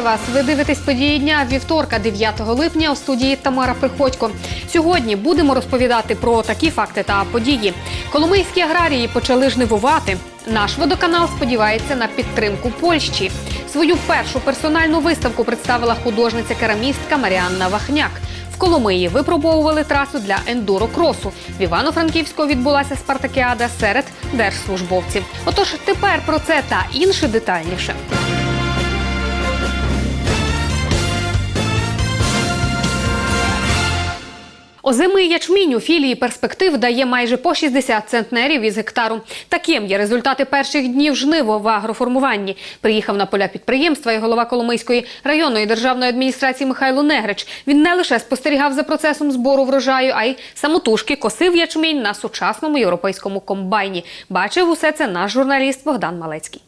Вітаю вас! Ви дивитесь події дня вівторка, 9 липня у студії Тамара Приходько. Сьогодні будемо розповідати про такі факти та події. Коломийські аграрії почали жнивувати. Наш водоканал сподівається на підтримку Польщі. Свою першу персональну виставку представила художниця-керамістка Маріанна Вахняк. В Коломиї випробовували трасу для ендуро-кросу. В Івано-Франківську відбулася спартакіада серед держслужбовців. Отож, тепер про це та інше детальніше. Озимий ячмінь у філії перспектив дає майже по 60 центнерів із гектару. Таким є результати перших днів жниво в агроформуванні. Приїхав на поля підприємства і голова Коломийської районної державної адміністрації Михайло Негрич. Він не лише спостерігав за процесом збору врожаю, а й самотужки косив ячмінь на сучасному європейському комбайні. Бачив усе це наш журналіст Богдан Малецький.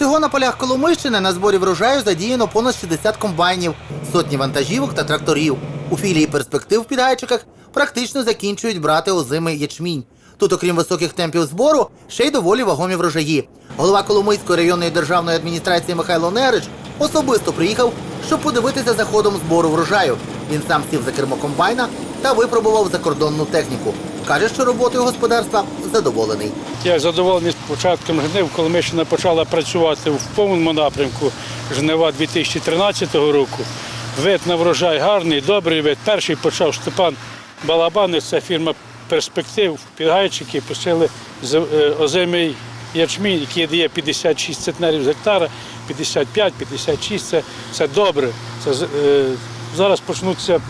Всього на полях Коломийщини на зборі врожаю задіяно понад 60 комбайнів, сотні вантажівок та тракторів. У філії перспектив в підгайчиках практично закінчують брати озимий ячмінь. Тут, окрім високих темпів збору, ще й доволі вагомі врожаї. Голова Коломийської районної державної адміністрації Михайло Нерич особисто приїхав, щоб подивитися за ходом збору врожаю. Він сам сів за кермо комбайна та випробував закордонну техніку. Каже, що роботою господарства задоволений. Я задоволений початком жнив, коли ми почала працювати в повному напрямку жнива 2013 року. Вид на врожай гарний, добрий вид. Перший почав Степан Балабанець, це фірма перспектив, підгайчики, пустили е, озимий ячмінь, який дає 56 центнерів з гектара, 55, 56 це, це добре. Це, е, зараз почнуться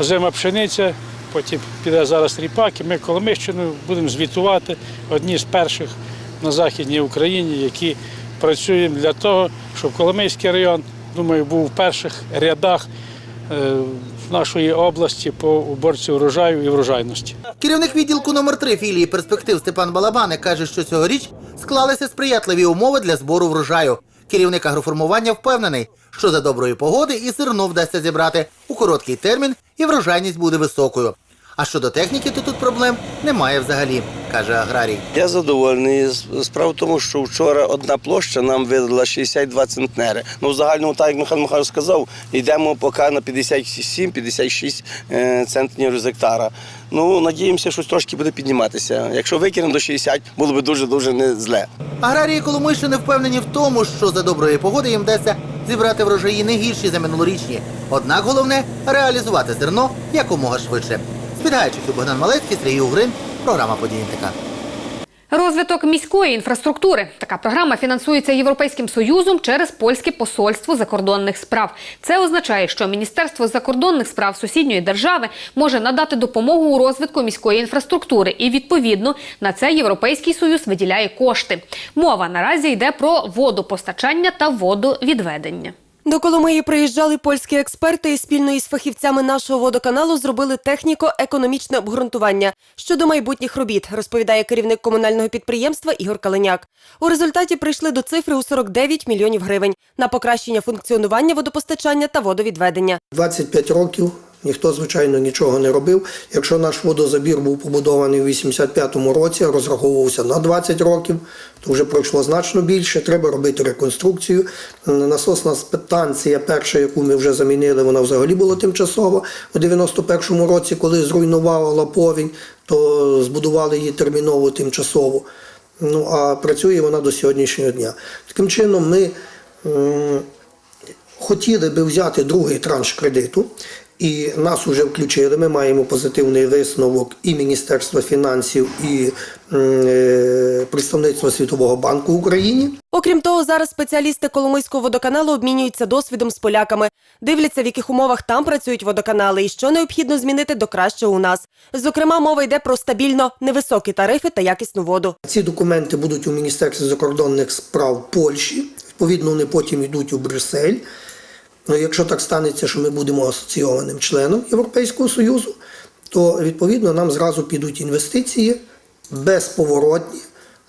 озима пшениця, потім піде зараз ріпак, і ми Коломищину будемо звітувати одні з перших на Західній Україні, які працюємо для того, щоб Коломийський район, думаю, був в перших рядах е, нашої області по уборці врожаю і врожайності. Керівник відділку номер 3 філії перспектив Степан Балабаник каже, що цьогоріч склалися сприятливі умови для збору врожаю. Керівник агроформування впевнений, що за доброї погоди і зерно вдасться зібрати у короткий термін, і врожайність буде високою. А щодо техніки, то тут проблем немає взагалі, каже аграрій. Я задоволений. Справа в тому, що вчора одна площа нам видала 62 центнери. Ну, в загальному, так як Михайло Михайлович сказав, йдемо поки на 57-56 е, центнерів з гектара. Ну, надіємося, що трошки буде підніматися. Якщо викинемо до 60, було б дуже-дуже не зле. Аграрії Коломийщини впевнені в тому, що за доброї погоди їм вдасться зібрати врожаї не гірші за минулорічні. Однак головне реалізувати зерно якомога швидше. Спідгайчиків Богдан Малецький, Сергій Угрин, програма «Події НТК». Розвиток міської інфраструктури. Така програма фінансується Європейським Союзом через польське посольство закордонних справ. Це означає, що Міністерство закордонних справ сусідньої держави може надати допомогу у розвитку міської інфраструктури, і відповідно на це Європейський Союз виділяє кошти. Мова наразі йде про водопостачання та водовідведення. До Коломиї приїжджали польські експерти і спільно із фахівцями нашого водоканалу зробили техніко-економічне обґрунтування щодо майбутніх робіт, розповідає керівник комунального підприємства Ігор Калиняк. У результаті прийшли до цифри у 49 мільйонів гривень на покращення функціонування водопостачання та водовідведення. 25 років ніхто, звичайно, нічого не робив. Якщо наш водозабір був побудований у 85-му році, розраховувався на 20 років, то вже пройшло значно більше. Треба робити реконструкцію. Насосна станція, перша, яку ми вже замінили, вона взагалі була тимчасова. У 91-му році, коли зруйнувала повінь, то збудували її терміново тимчасово. Ну а працює вона до сьогоднішнього дня. Таким чином, ми. хотіли би взяти другий транш кредиту, і нас вже включили. Ми маємо позитивний висновок і Міністерства фінансів, і е, представництва Світового банку в Україні. Окрім того, зараз спеціалісти Коломийського водоканалу обмінюються досвідом з поляками, дивляться, в яких умовах там працюють водоканали і що необхідно змінити до кращого у нас. Зокрема, мова йде про стабільно невисокі тарифи та якісну воду. Ці документи будуть у Міністерстві закордонних справ Польщі. Відповідно, вони потім йдуть у Брюссель. Ну, якщо так станеться, що ми будемо асоційованим членом Європейського Союзу, то відповідно нам зразу підуть інвестиції безповоротні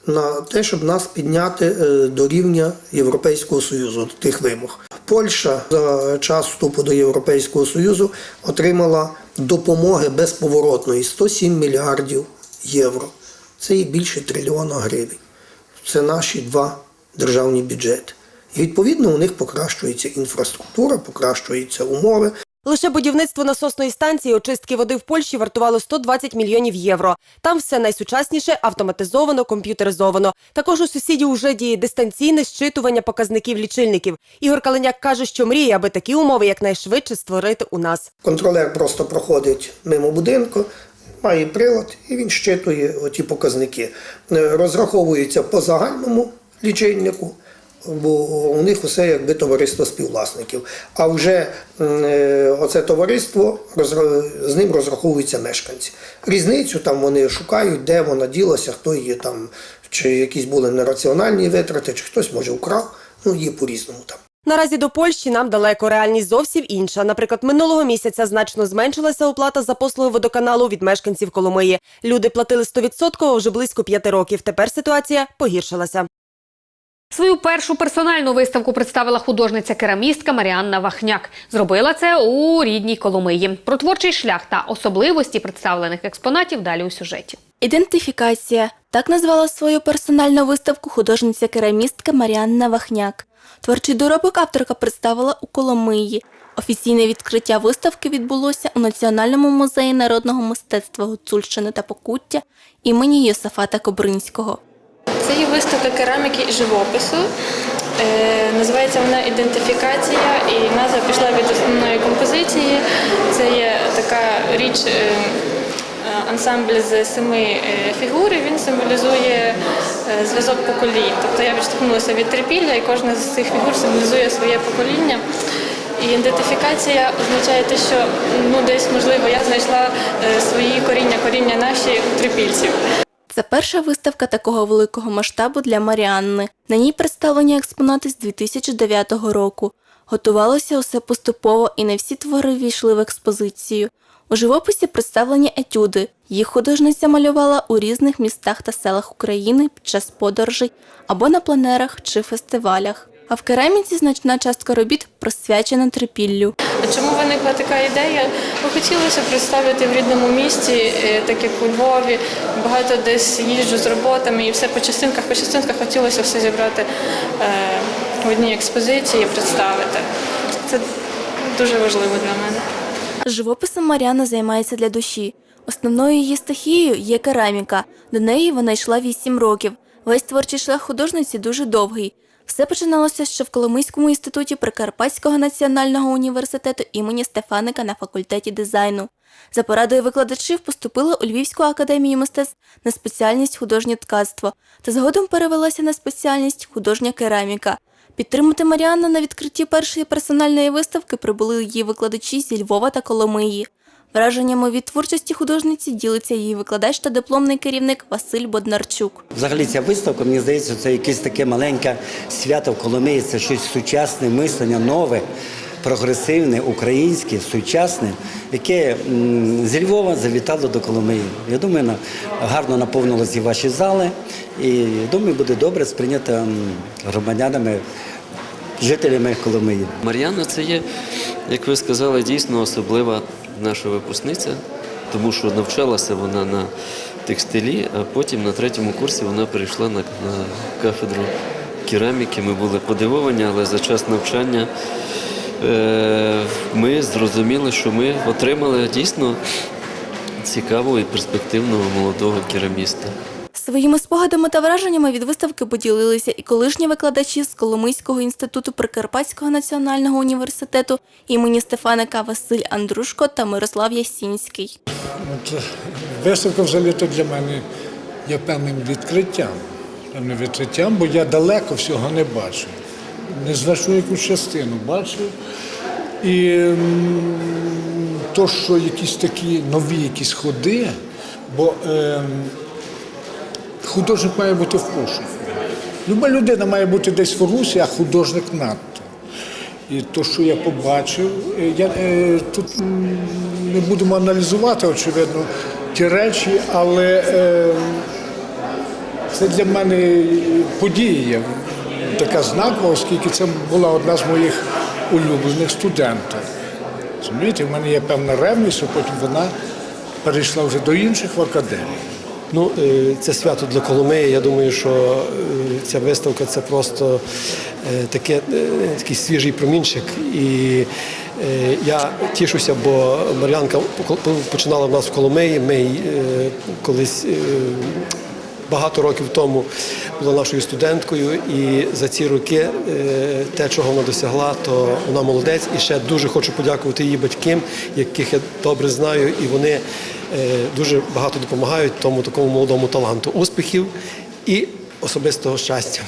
на те, щоб нас підняти е, до рівня Європейського Союзу, до тих вимог. Польща за час вступу до Європейського Союзу отримала допомоги безповоротної 107 мільярдів євро. Це є більше трильйона гривень. Це наші два державні бюджети. І відповідно у них покращується інфраструктура, покращуються умови. Лише будівництво насосної станції очистки води в Польщі вартувало 120 мільйонів євро. Там все найсучасніше, автоматизовано, комп'ютеризовано. Також у сусідів уже діє дистанційне щитування показників лічильників. Ігор Каленяк каже, що мріє, аби такі умови якнайшвидше створити у нас. Контролер просто проходить мимо будинку, має прилад і він щитує оті показники. Е, Розраховується по загальному лічильнику, бо у них усе якби товариство співвласників. А вже е, оце товариство з ним розраховуються мешканці. Різницю там вони шукають, де вона ділася, хто її там, чи якісь були нераціональні витрати, чи хтось може вкрав. Ну, є по-різному там. Наразі до Польщі нам далеко реальність зовсім інша. Наприклад, минулого місяця значно зменшилася оплата за послуги водоканалу від мешканців Коломиї. Люди платили 100% вже близько п'яти років. Тепер ситуація погіршилася. Свою першу персональну виставку представила художниця-керамістка Маріанна Вахняк. Зробила це у рідній Коломиї. Про творчий шлях та особливості представлених експонатів далі у сюжеті. Ідентифікація так назвала свою персональну виставку художниця-керамістка Маріанна Вахняк. Творчий доробок авторка представила у Коломиї. Офіційне відкриття виставки відбулося у Національному музеї народного мистецтва Гуцульщини та Покуття імені Йосафата Кобринського. Це є виставка кераміки і живопису. Е, називається вона Ідентифікація, і назва пішла від основної композиції. Це є така річ, е, ансамбль з семи е, фігур. Він символізує зв'язок поколінь. Тобто я відштовхнулася від трипілля, і кожна з цих фігур символізує своє покоління. І ідентифікація означає те, що ну десь можливо я знайшла свої коріння, коріння наші у трипільців. Це перша виставка такого великого масштабу для Маріанни. На ній представлені експонати з 2009 року. Готувалося усе поступово, і не всі твори війшли в експозицію. У живописі представлені етюди. Їх художниця малювала у різних містах та селах України під час подорожей або на пленерах чи фестивалях. А в кераміці значна частка робіт присвячена трипіллю. А Чому виникла така ідея? Бо хотілося представити в рідному місті, е, так як у Львові, багато десь їжджу з роботами і все по частинках, по частинках хотілося все зібрати е, в одній експозиції і представити. Це дуже важливо для мене. Живописом Маріана займається для душі. Основною її стихією є кераміка. До неї вона йшла 8 років. Весь творчий шлях художниці дуже довгий. Все починалося ще в Коломийському інституті Прикарпатського національного університету імені Стефаника на факультеті дизайну. За порадою викладачів поступила у Львівську академію мистецтв на спеціальність художнє ткацтво та згодом перевелася на спеціальність художня кераміка. Підтримати Маріанну на відкритті першої персональної виставки прибули її викладачі зі Львова та Коломиї. Враженнями від творчості художниці ділиться її викладач та дипломний керівник Василь Боднарчук. Взагалі ця виставка, мені здається, це якесь таке маленьке свято в Коломиї, це щось сучасне мислення, нове, прогресивне, українське, сучасне, яке зі Львова завітало до Коломиї. Я думаю, на- гарно наповнилися і ваші зали, і думаю, буде добре сприйнято громадянами, жителями Коломиї. Мар'яна це є, як ви сказали, дійсно особлива наша випускниця, тому що навчалася вона на текстилі, а потім на третьому курсі вона перейшла на, на кафедру кераміки. Ми були подивовані, але за час навчання е, ми зрозуміли, що ми отримали дійсно цікавого і перспективного молодого кераміста. Своїми спогадами та враженнями від виставки поділилися і колишні викладачі з Коломийського інституту Прикарпатського національного університету імені Стефаника Василь Андрушко та Мирослав Ясінський. От, виставка взагалі то для мене є певним відкриттям. Певним відкриттям, бо я далеко всього не бачу. Незначну якусь частину бачу. І то, що якісь такі нові якісь ходи, бо е, художник має бути в пошуку. Люба людина має бути десь в русі, а художник надто. І то, що я побачив, е, я е, тут не будемо аналізувати, очевидно, ті речі, але е, це для мене подія така знакова, оскільки це була одна з моїх улюблених студенток. Розумієте, в мене є певна ревність, а потім вона перейшла вже до інших в академію. Ну, е, це свято для Коломиї. Я думаю, що е, ця виставка це просто е, таке, такий свіжий промінчик. І я тішуся, бо Мар'янка починала в нас в Коломиї. Ми колись. Багато років тому була нашою студенткою, і за ці роки те, чого вона досягла, то вона молодець. І ще дуже хочу подякувати її батькам, яких я добре знаю, і вони дуже багато допомагають тому такому молодому таланту. Успіхів і особистого щастя.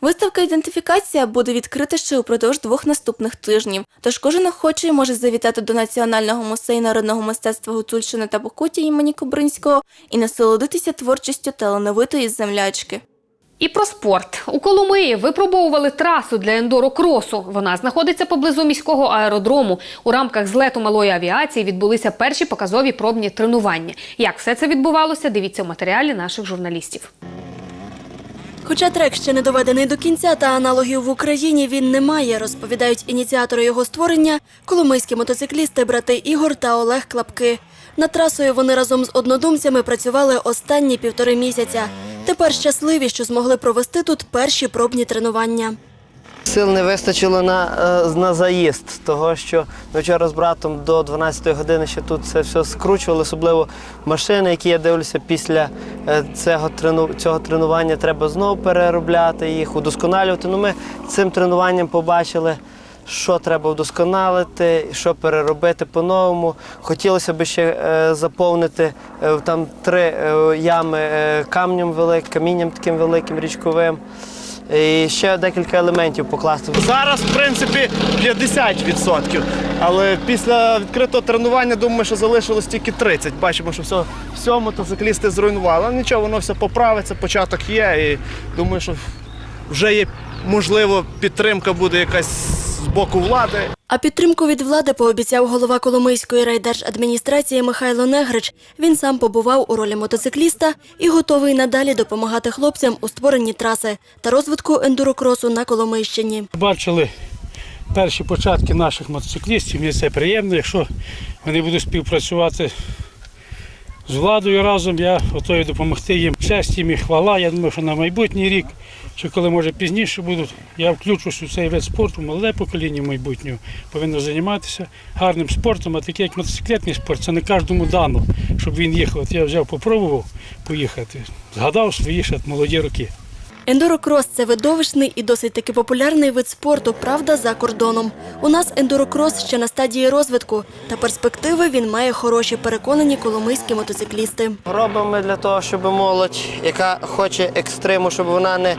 Виставка «Ідентифікація» буде відкрита ще упродовж двох наступних тижнів, тож кожен охочий може завітати до Національного музею народного мистецтва Гуцульщини та Покуті імені Кобринського і насолодитися творчістю талановитої землячки. І про спорт у Коломиї випробовували трасу для ендуро-кросу. Вона знаходиться поблизу міського аеродрому. У рамках злету малої авіації відбулися перші показові пробні тренування. Як все це відбувалося, дивіться у матеріалі наших журналістів. Хоча трек ще не доведений до кінця та аналогів в Україні він не має, розповідають ініціатори його створення коломийські мотоциклісти брати Ігор та Олег Клапки. Над трасою вони разом з однодумцями працювали останні півтори місяця. Тепер щасливі, що змогли провести тут перші пробні тренування. Сил не вистачило на, е, на заїзд, того що ми вчора з братом до 12 години ще тут це все скручували, особливо машини, які я дивлюся після е, цього, трену, цього тренування, треба знову переробляти їх, удосконалювати. Ну, ми цим тренуванням побачили, що треба вдосконалити, що переробити по-новому. Хотілося б ще е, заповнити е, там три е, ями камнем великим, камінням таким великим річковим. І ще декілька елементів покласти. Зараз, в принципі, 50%. Але після відкритого тренування думаю, що залишилось тільки 30%. Бачимо, що все, все мотоциклісти зруйнували. Але нічого, воно все поправиться, початок є. І думаю, що вже є, можливо, підтримка буде якась з боку влади. А підтримку від влади пообіцяв голова Коломийської райдержадміністрації Михайло Негрич. Він сам побував у ролі мотоцикліста і готовий надалі допомагати хлопцям у створенні траси та розвитку ендурокросу на Коломийщині. Бачили перші початки наших мотоциклістів, мені це приємно. Якщо вони будуть співпрацювати з владою разом, я готовий допомогти їм. Честь їм і хвала. Я думаю, що на майбутній рік, чи коли може пізніше будуть, я включусь у цей вид спорту, молоде покоління майбутнього повинно займатися гарним спортом, а такий як мотоциклетний спорт, це не кожному дано, щоб він їхав. От я взяв, попробував поїхати, згадав свої ще молоді роки. Ендурокрос – це видовищний і досить таки популярний вид спорту, правда, за кордоном. У нас ендурокрос ще на стадії розвитку, та перспективи він має хороші, переконані коломийські мотоциклісти. Робимо ми для того, щоб молодь, яка хоче екстриму, щоб вона не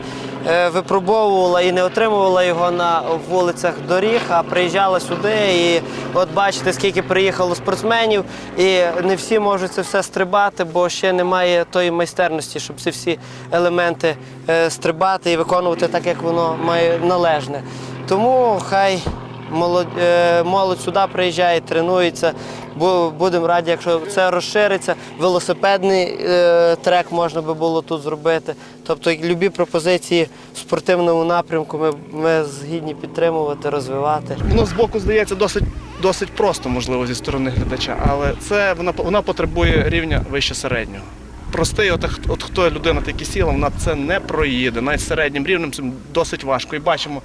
випробовувала і не отримувала його на вулицях доріг, а приїжджала сюди. І от бачите, скільки приїхало спортсменів, і не всі можуть це все стрибати, бо ще немає тої майстерності, щоб ці всі елементи е, стрибати і виконувати так, як воно має належне. Тому хай молодь, е, молодь сюди приїжджає, тренується. Бу- Будемо раді, якщо це розшириться. Велосипедний е, трек можна би було тут зробити. Тобто, любі пропозиції в спортивному напрямку ми, ми згідні підтримувати, розвивати. Воно збоку здається досить, досить просто, можливо, зі сторони глядача, але це вона, вона потребує рівня вище середнього. Простий, от, от хто людина такі сіла, вона це не проїде. Навіть середнім рівнем це досить важко. І бачимо,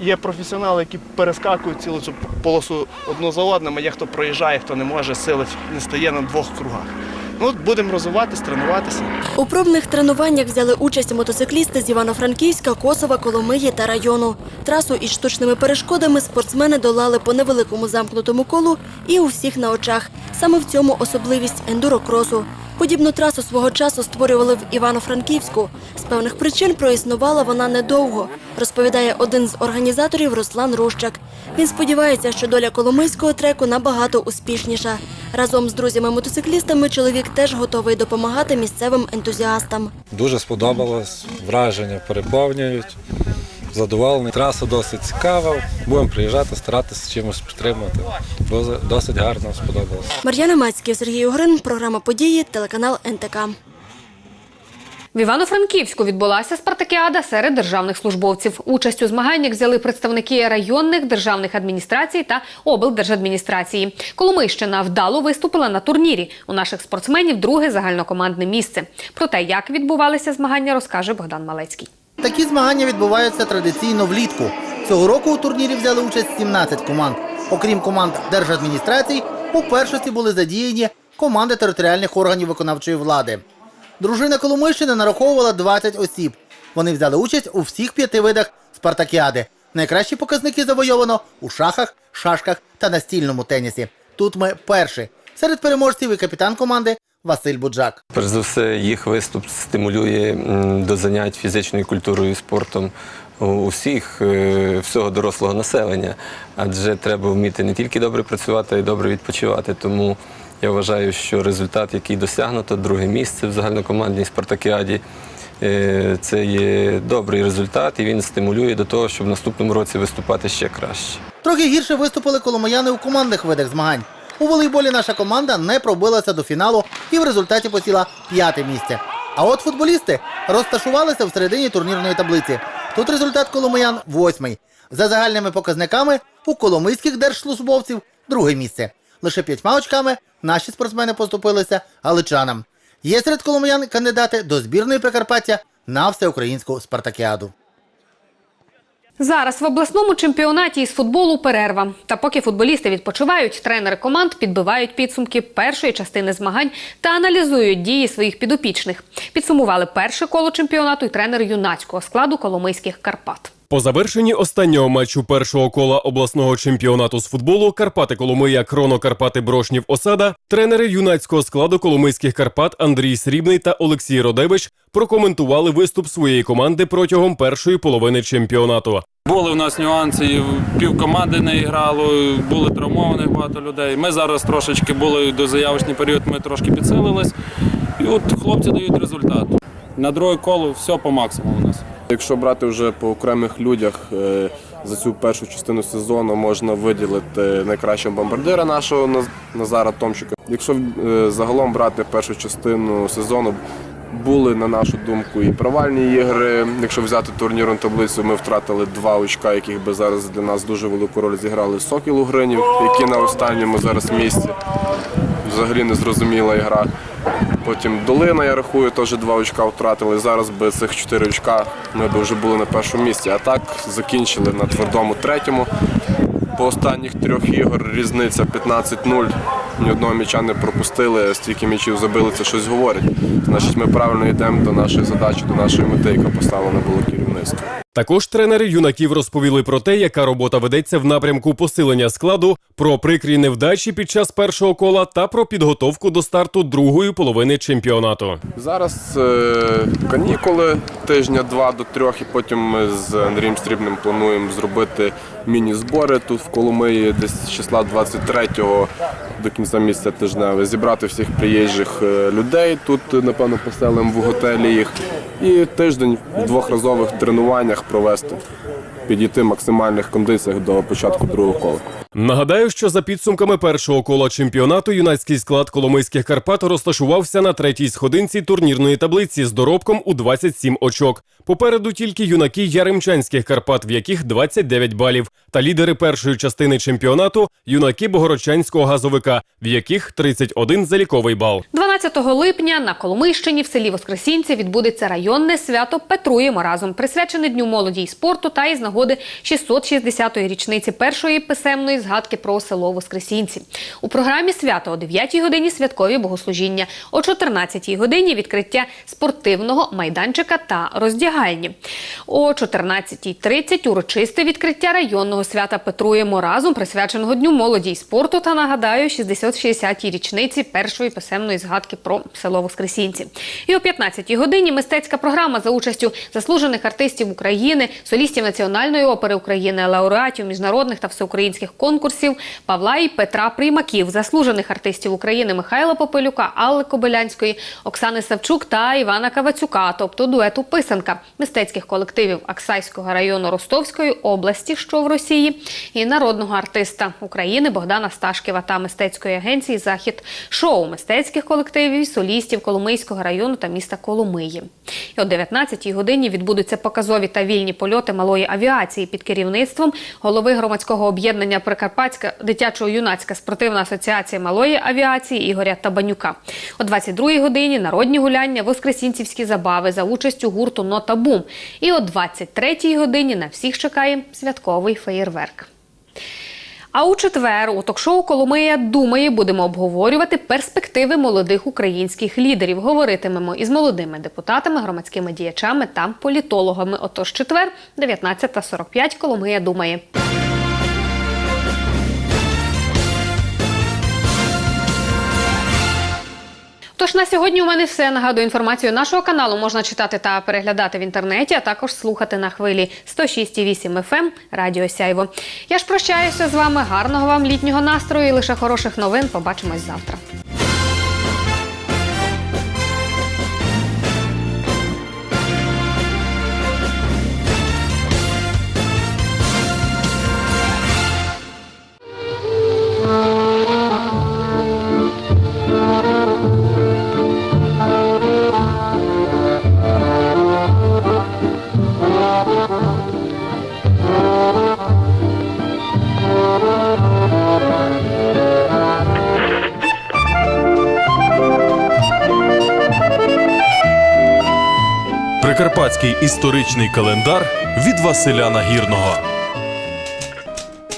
є професіонали, які перескакують цілу цю полосу одну за одним, а є хто проїжджає, хто не може, сили не стає на двох кругах. Ну, будемо розвиватись, тренуватися. У пробних тренуваннях взяли участь мотоциклісти з Івано-Франківська, Косова, Коломиї та району. Трасу із штучними перешкодами спортсмени долали по невеликому замкнутому колу і у всіх на очах. Саме в цьому особливість ендурокросу. Подібну трасу свого часу створювали в Івано-Франківську. З певних причин проіснувала вона недовго, розповідає один з організаторів Руслан Рущак. Він сподівається, що доля коломийського треку набагато успішніша. Разом з друзями-мотоциклістами чоловік теж готовий допомагати місцевим ентузіастам. Дуже сподобалось, враження переповнюють. Задоволений. Траса досить цікава. Будемо приїжджати, старатися чимось підтримати. Дуже- Досить гарно сподобалось. Мар'яна Мацьків, Сергій Угрин, програма події, телеканал НТК. В Івано-Франківську відбулася спартакіада серед державних службовців. Участь у змаганнях взяли представники районних державних адміністрацій та облдержадміністрації. Коломийщина вдало виступила на турнірі. У наших спортсменів друге загальнокомандне місце. Про те, як відбувалися змагання, розкаже Богдан Малецький. Такі змагання відбуваються традиційно влітку. Цього року у турнірі взяли участь 17 команд. Окрім команд держадміністрацій, у першості були задіяні команди територіальних органів виконавчої влади. Дружина Коломийщини нараховувала 20 осіб. Вони взяли участь у всіх п'яти видах спартакіади. Найкращі показники завойовано у шахах, шашках та настільному тенісі. Тут ми перші. Серед переможців і капітан команди Василь Буджак. Перш за все, їх виступ стимулює до занять фізичною культурою і спортом у усіх, е, всього дорослого населення. Адже треба вміти не тільки добре працювати, а й добре відпочивати. Тому я вважаю, що результат, який досягнуто, друге місце в загальнокомандній спартакіаді, е, це є добрий результат, і він стимулює до того, щоб в наступному році виступати ще краще. Трохи гірше виступили коломияни у командних видах змагань. У волейболі наша команда не пробилася до фіналу і в результаті посіла п'яте місце. А от футболісти розташувалися в середині турнірної таблиці. Тут результат коломиян восьмий. За загальними показниками у коломийських держслужбовців друге місце. Лише п'ятьма очками наші спортсмени поступилися галичанам. Є серед коломиян кандидати до збірної Прикарпаття на всеукраїнську спартакіаду. Зараз в обласному чемпіонаті із футболу перерва. Та поки футболісти відпочивають, тренери команд підбивають підсумки першої частини змагань та аналізують дії своїх підопічних. Підсумували перше коло чемпіонату й тренер юнацького складу Коломийських Карпат. По завершенні останнього матчу першого кола обласного чемпіонату з футболу Карпати Коломия, Кроно Карпати Брошнів Осада, тренери юнацького складу Коломийських Карпат Андрій Срібний та Олексій Родевич прокоментували виступ своєї команди протягом першої половини чемпіонату. Були в нас нюанси, пів команди не грало, були травмованих багато людей. Ми зараз трошечки були до заявочний період, ми трошки підсилились. І от хлопці дають результат. На друге коло все по максимуму. Якщо брати вже по окремих людях е, за цю першу частину сезону, можна виділити найкращого бомбардира нашого Назара Томчика. Якщо е, загалом брати першу частину сезону, були, на нашу думку, і провальні ігри. Якщо взяти турнірну таблицю, ми втратили два очка, яких би зараз для нас дуже велику роль зіграли Сокіл Угринів, які на останньому зараз місці. Взагалі незрозуміла ігра. Потім Долина, я рахую, теж два очка втратили. Зараз би цих чотири очка ми б вже були на першому місці. А так закінчили на твердому третьому. По останніх трьох ігор різниця 15-0. Ні одного м'яча не пропустили, стільки м'ячів забили, це щось говорить. Значить, ми правильно йдемо до нашої задачі, до нашої мети, яка поставлена була керівництво. Також тренери юнаків розповіли про те, яка робота ведеться в напрямку посилення складу, про прикрі невдачі під час першого кола та про підготовку до старту другої половини чемпіонату. Зараз е, канікули тижня два до трьох, і потім ми з Андрієм Стрібним плануємо зробити міні-збори тут в Коломиї, десь числа 23-го до кінця місяця тижневе, зібрати всіх приїжджих е, людей тут, напевно, поселимо в готелі їх. І тиждень в двохразових тренуваннях провести, підійти в максимальних кондиціях до початку другого кола. Нагадаю, що за підсумками першого кола чемпіонату юнацький склад Коломийських Карпат розташувався на третій сходинці турнірної таблиці з доробком у 27 очок. Попереду тільки юнаки Яремчанських Карпат, в яких 29 балів, та лідери першої частини чемпіонату юнаки Богородчанського газовика, в яких 31 заліковий бал. 12 липня на Коломийщині в селі Воскресінці відбудеться районне свято Петруємо разом, присвячене Дню молоді і спорту та із нагоди 660-ї річниці першої писемної згадки про село Воскресінці. У програмі свято о 9 годині святкові богослужіння, о 14 годині відкриття спортивного майданчика та роздягальні. О 14.30 урочисте відкриття районного свята Петруємо разом, присвяченого Дню молоді і спорту та нагадаю 660-й річниці першої писемної згадки про село Воскресінці. І о 15 годині мистецька програма за участю заслужених артистів України, солістів національної Національної опери України, лауреатів міжнародних та всеукраїнських конкурсів Павла і Петра Приймаків, заслужених артистів України Михайла Попелюка, Алли Кобилянської, Оксани Савчук та Івана Кавацюка, тобто дуету Писанка, мистецьких колективів Аксайського району Ростовської області, що в Росії, і народного артиста України Богдана Сташківа та мистецької агенції Захід шоу мистецьких колективів і солістів Коломийського району та міста Коломиї. І о 19-й годині відбудуться показові та вільні польоти малої авіації під керівництвом голови громадського об'єднання Прикарпатська дитячо-юнацька спортивна асоціація малої авіації Ігоря Табанюка. О 22-й годині народні гуляння, воскресінцівські забави за участю гурту Нота Бум. І о 23-й годині на всіх чекає святковий феєрверк. А у четвер у ток-шоу Коломия думає будемо обговорювати перспективи молодих українських лідерів. Говоритимемо із молодими депутатами, громадськими діячами та політологами. Отож, четвер, 19.45, Коломия думає. Тож на сьогодні у мене все. Нагадую, інформацію нашого каналу можна читати та переглядати в інтернеті, а також слухати на хвилі 106,8 FM ем Радіо Сяйво. Я ж прощаюся з вами. Гарного вам літнього настрою і лише хороших новин. Побачимось завтра. Прикарпатський історичний календар від Василя Нагірного.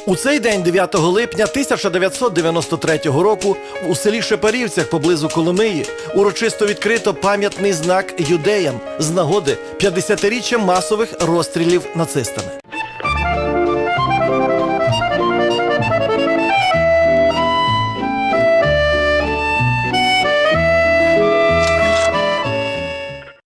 У цей день, 9 липня 1993 року, у селі Шепарівцях поблизу Коломиї урочисто відкрито пам'ятний знак юдеям з нагоди 50-річчя масових розстрілів нацистами.